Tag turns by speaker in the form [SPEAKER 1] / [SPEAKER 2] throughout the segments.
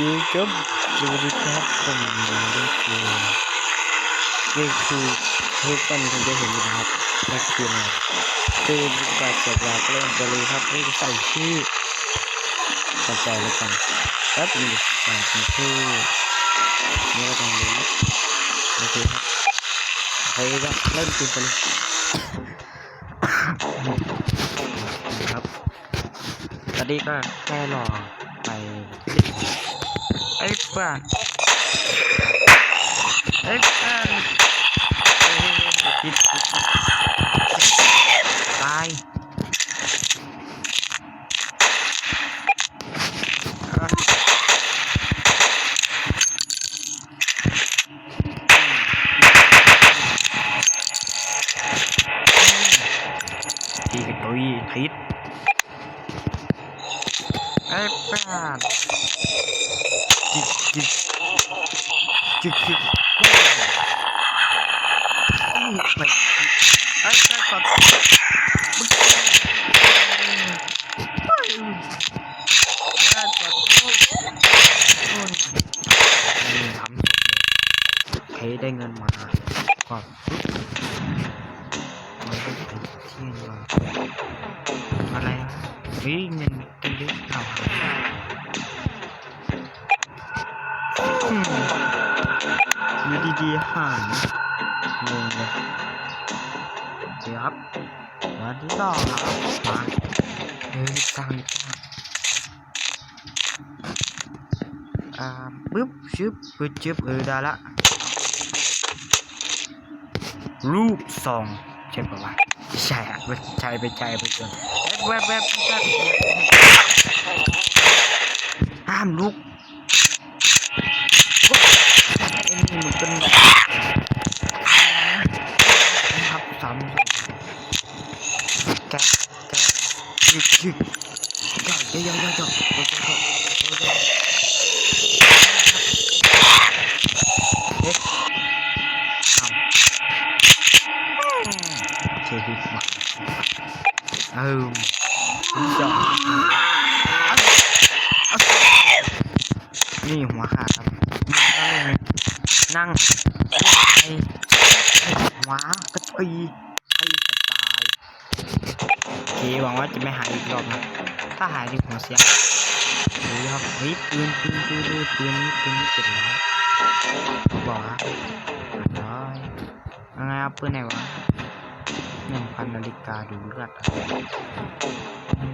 [SPEAKER 1] ดีครับสวัสดีครับผมนี่คือนี่คือทุกท่านคงจะเห็นนะครับนั่นคืออะไรคือการจัดยาเล่นไปเลยครับนี่ใส่ชื่อตัดใจแล้วกันครับนี่ใส่ชื่อนี่เราต้องรู้โอเคครับใครก็เล่นกินไปเลยครับตอนนี้ก็แค่รอไป ไอ้ป้าไอ้ป้า ไอ้ป้าจิกจิกจิกจิกไม่ไอ้ป้าขอโทษมึงไม่น่าจะโทษนี่ทำเสร็จเลยเฮ้ได้เงินมาก็ปุ๊บมันก็ถึงที่ยงว่าอะไรอะเฮ้ยเงินกันเยอะเอา อยู่ดีๆหายงงเลยเดี๋ยวครับวันที่สองครับมาเฮ้ยสั่งจ้าอ่าปึ๊บชึบปึ๊บชึบเออได้ละรูปทรงใช่ปะวะใช่อะไม่ใช่ไปใช่ไปจนแวบแวบแวบห้ามลุก ไอ้นี่มันเป็นแบบครับสามแกแกะยึกยึกย่อยย่อยย่อยย่อยย่อยย่อยเอ๊ะเอาเชดิมาเออจอนี่หัวขาดครับ นั่งไปหัวกระตุยไอ้ตล์โอเคหวังว่าจะไม่หายอีกรอบนะถ้าหายที่หัวเสียเฮ้ยครับเฮ้ยปืนปืนปืนปืนปืนปืนเจ็ดร้อยบอกว่าร้อยยังไงครับปืนไหนวะหนึ่งพันนาฬิกาดูเลือดครับอื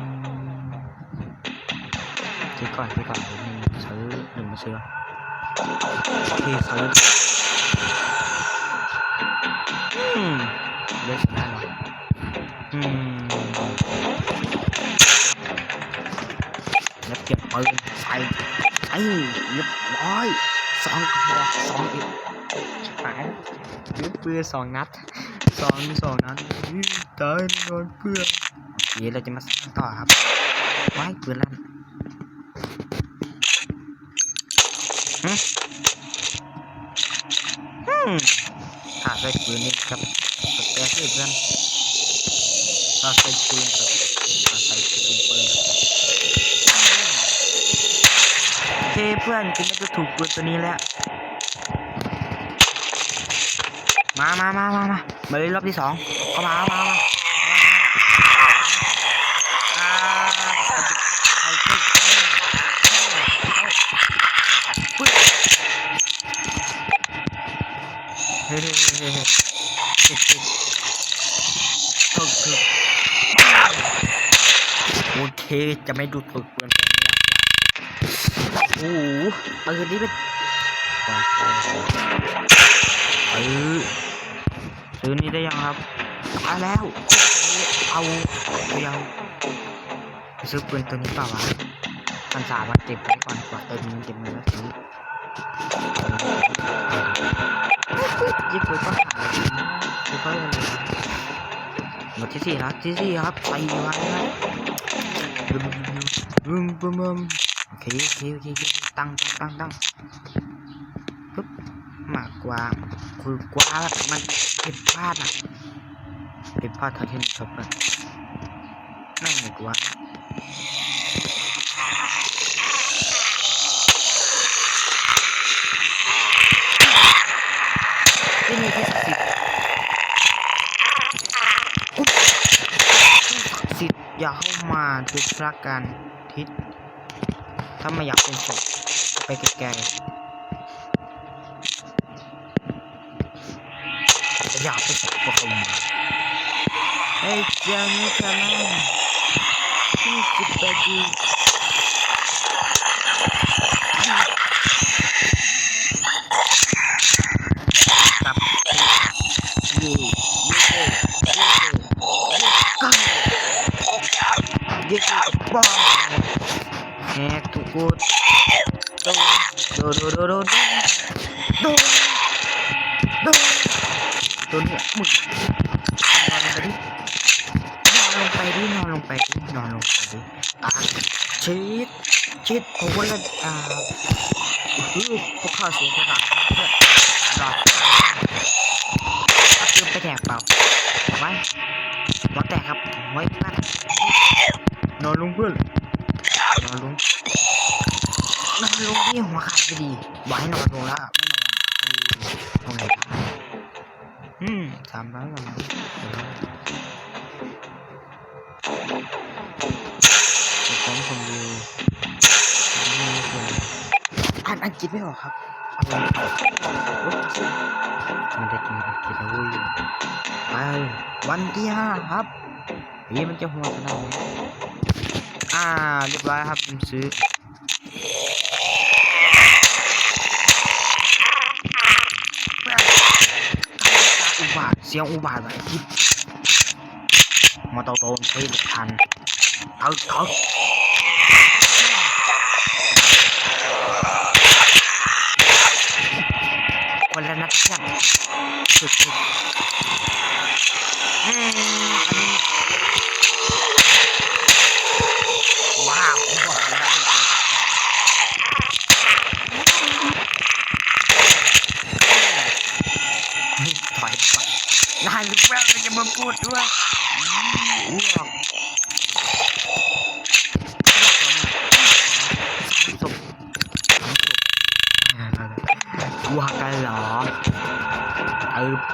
[SPEAKER 1] มซื้อก่อนซื้อก่อนเดี๋ยวหนึ่งซื้อหนึ่งมาซื้อ โอเคซื้ออืมเลือกได้หรออืมแล้วเก็บปืนใส่ไอ้เรียบร้อยสองกระบอกสองอีกหายยึดปืนสองนัดสองสองนั้นอื้อตายแน่นอนเพื่อนเดี๋ยวเราจะมาสร้างต่อครับไว้ปืนลั่นฮึฮึม ขาดใส่ปืนนี่ครับแปลกๆเพื่อนเราใส่ปืนกับเราใส่ปืนปืนโอเคเพื่อนคุณน่าจะถูกปืนตัวนี้แล้ว มามามามามามาเลยรอบที่สองเข้ามาเข้ามามาเอาขึ้นปึ๊บเฮ้ยเฮ้ยเฮ้ยเฮ้ยเฮ้ยเฮ้ย โอเคโอเค จะไม่ดูถูกเพื่อนคนนี้โอ้โหปืนนี้เป็นเออซื้อนี้ได้ยังครับมาแล้ว เอาเดียวไปซื้อปืนตัวนี้เปล่าวะพันสามมาเก็บไว้ก่อนกว่าเติมเงินเก็บเงินแล้วซื้อ ยี่ปุ่นก็หาซื้อก็เลยหมดที่สี่แล้วที่สี่ครับไปวันนะบึมบึมบึมบึมโอเคโอเคโอเคตั้งตั้งตั้งตั้งปึ๊บมากกว่าคือกว่ามันผิดพลาดอะผิดพลาดทางเทคนิคครับเพื่อนไม่เหมือนกว่าาเข้ามาดูพระกันทิศถ้าไม่อยากเป็นศพไปไกลๆอยากเป็นศพก็เข้ามาเฮ้ยเจ้านี่ทำไมที่สิบแปดดีกับยูยูเอยูเอกังยูเอบ้าแฮกทุกคนโดนโดนโดนโดนโดนโดนโดนเนี่ยมึงนอนลงไปดินอนลงไปดินอนลงไปดินอนลงไปดิอะชิด ชิดผมว่าละอ่าคือพวกข้าสูงขนาดนั้นเพื่อนรอถ้าคือไปแดกเปล่าไว้รอแตกครับ ไว้นั่นนอนลงเพื่อนนอนลงนอนลงที่หัวขาดไปดีไว้นอนลงแล้วไม่นอนตรงไหนอืมสามร้อยกว่า อ่านอังกฤษไม่ออกครับอะไรมันได้กินอังกฤษแล้วเว้ยไปวันที่ห้าครับเฮ้ยมันจะหัวขนาดไหนอ่าเรียบร้อยครับผมซื้ออุบาทเสียงอุบาทแบบทิพมาตโดนไปหลบทันเถอะเถอะ naranap siya.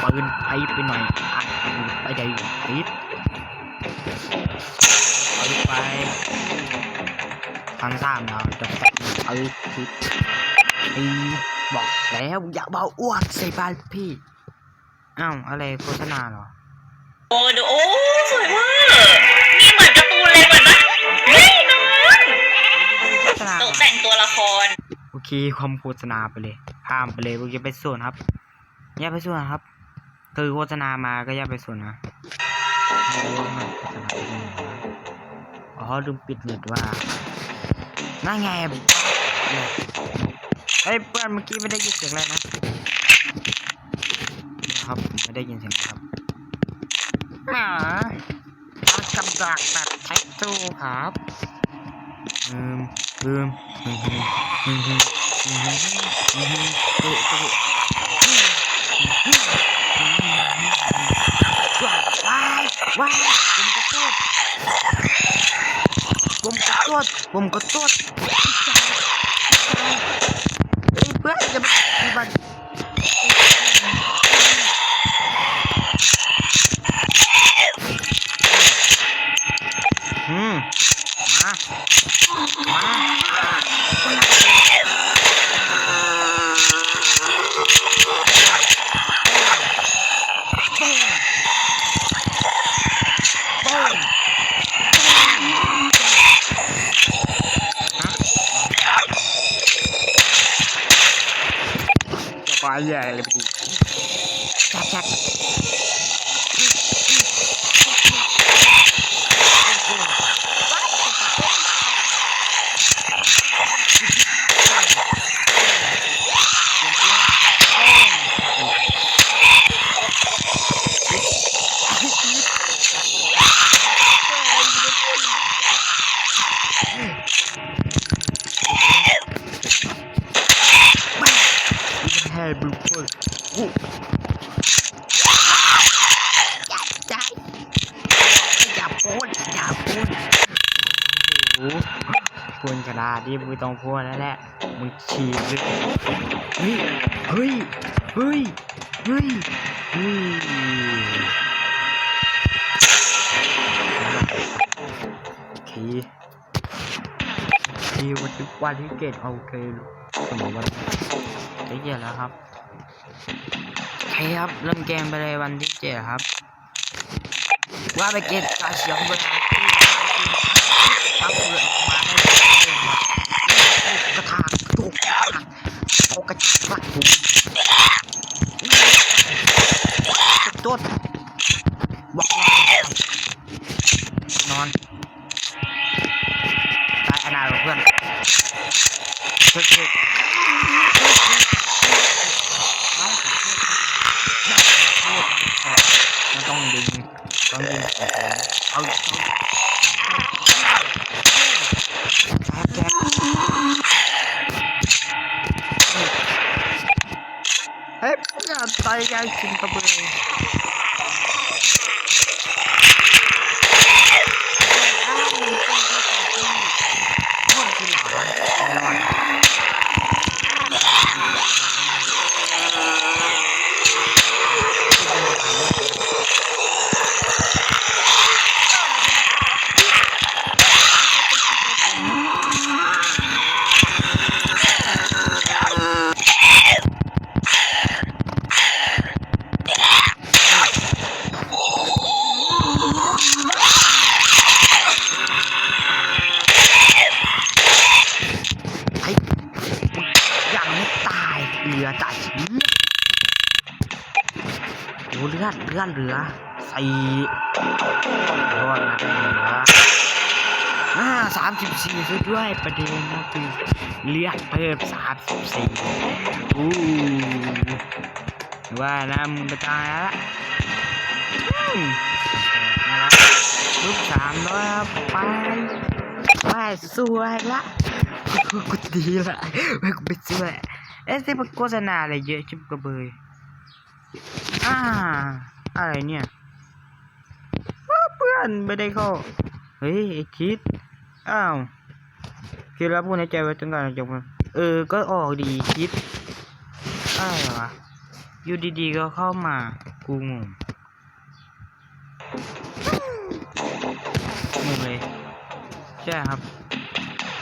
[SPEAKER 1] ปืนไปไปหน่อยอะไปได้ปิดไปไปทางสามเนาะจะไปเออปิดไอบอกแล้วอย่าเบาอ้วนใส่บ้านพี่อ้าวอะไรโฆษณาเหรอ
[SPEAKER 2] โอ้ดูโอ้สวยมากนี่เหมือนการ์ตูนเลยเหมือนปะเฮ้ยน้อง
[SPEAKER 1] โฆษณา
[SPEAKER 2] ตกแต่งตัวละคร
[SPEAKER 1] โอเคความโฆษณาไปเลยข้ามไปเลยโอย่าไปส่วนครับอย่าไปส่วนครับ คือโฆษณามาก็อย่าไปส่วนนะไม่รู้ว่ามันโฆษณาเป็นยังไงนะอ๋อลืมปิดเน็ตว่านั่นไงเฮ้ยเพื่อนเมื่อกี้ไม่ได้ยินเสียงอะไรนะนะครับผมไม่ได้ยินเสียงนะครับหมาทำกับดักแบบแท็กทูครับอืมอืมอืมอืมอืมอืมอืมอืมอืม Wah, bom ketut. Bom ketut, bom ketut. Bom. Ayah lebih. Cacat. พูดกระดาษดิมึงต้องพูดแล้วแหละมึงฉีกเลยเฮ้ยเฮ้ยเฮ้ยเฮ้ยเฮ้ยทีทีวันที่วันที่เกตโอเคสมมติว่าจะเกียแล้วครับโอเครับเริ่มเกมไปเลยวันที่เจ็ดครับ ว่าไปเกตกาเสียงเวลาที่ปั๊บเรือออกมาได้เลยครับ กระทางตกกระถางเอากระถางกระถุงต้นบอกนอนตายอนาคตเพื่อนเพื่อนเพื่อนมันต้องดึงต้องดึงเอาเอาแจ๊บแจ๊บเฮ้ยอย่าตายยายกินกระเบือ ไอ้ยังไม่ตายเรือจ่ายชีวิตโอ้เลื่อนเลื่อนเรือสี่รอดนะเรืออ่าสามสิบสี่ซะด้วยประเด็นนะคือเลือดเพิ่มสามสิบสี่อู้ว่านะมึงไปตายแล้วลูกสามร้อยไปไปสวยละกูดีละไม่กูไปช่วยเอ๊ะที่มันโฆษณาอะไรเยอะชิบกระเบยอ่า อะไรเนี่ยเพื่อนไม่ได้เข้า เฮ้ยไอคิด อ้าวคิดแล้วพูดในใจไว้จนกว่อนจบมันเออ ก็ออกดีคิดอะไรวะอยู่ดีๆก็เข้ามา กูงงงงเลย ใช่ครับ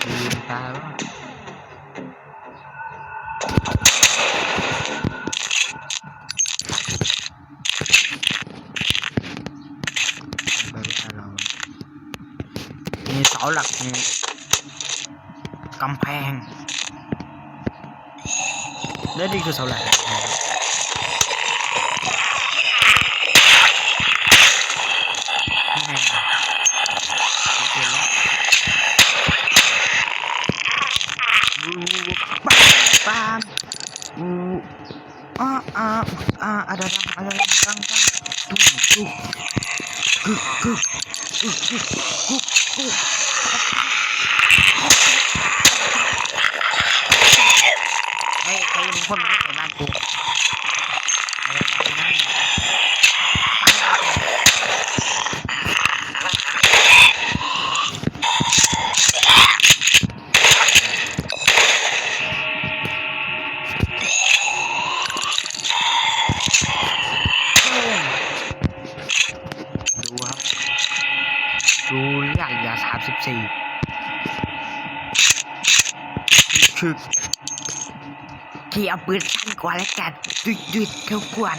[SPEAKER 1] ลืมตาว่าาหลักกำแพงและนี่คือเสาหลักนะครับนี่ไงโอเคแล้ว วูปามปามวูอ่าอ่าอ่าอะไรดังอะไรดังดังตุ้มตุ้มกึกกึกกึกกึกกึกกึกไอ้ไอ้ คนไม่ใส่หน้ากูอะไรดังนั่นดูครับ ดูรียกยาสามสิบสี่คือ ที่เอาปืนสั้นกว่าแล้วกันดุดดุดเท่ากวน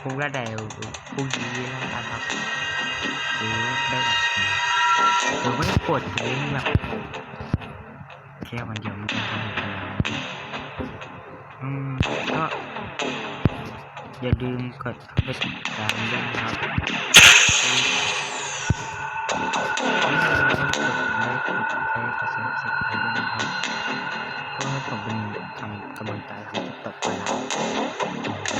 [SPEAKER 1] คุ้มก็ได้ผู้หญิงแล้วนะครับหรือได้แบบหรือไม่ปวดหรือแบบแค่วันเดียวมันจะทำให้เรอืมก็อย่าลืมกดเข้าไปติดตามด้วยนะครับไม่ลืมกดไลค์กดแชร์กดซับสไครต์ด้วยนะครับก็ผมเป็นทำกระบวนการทำติ๊อกไปแล้ว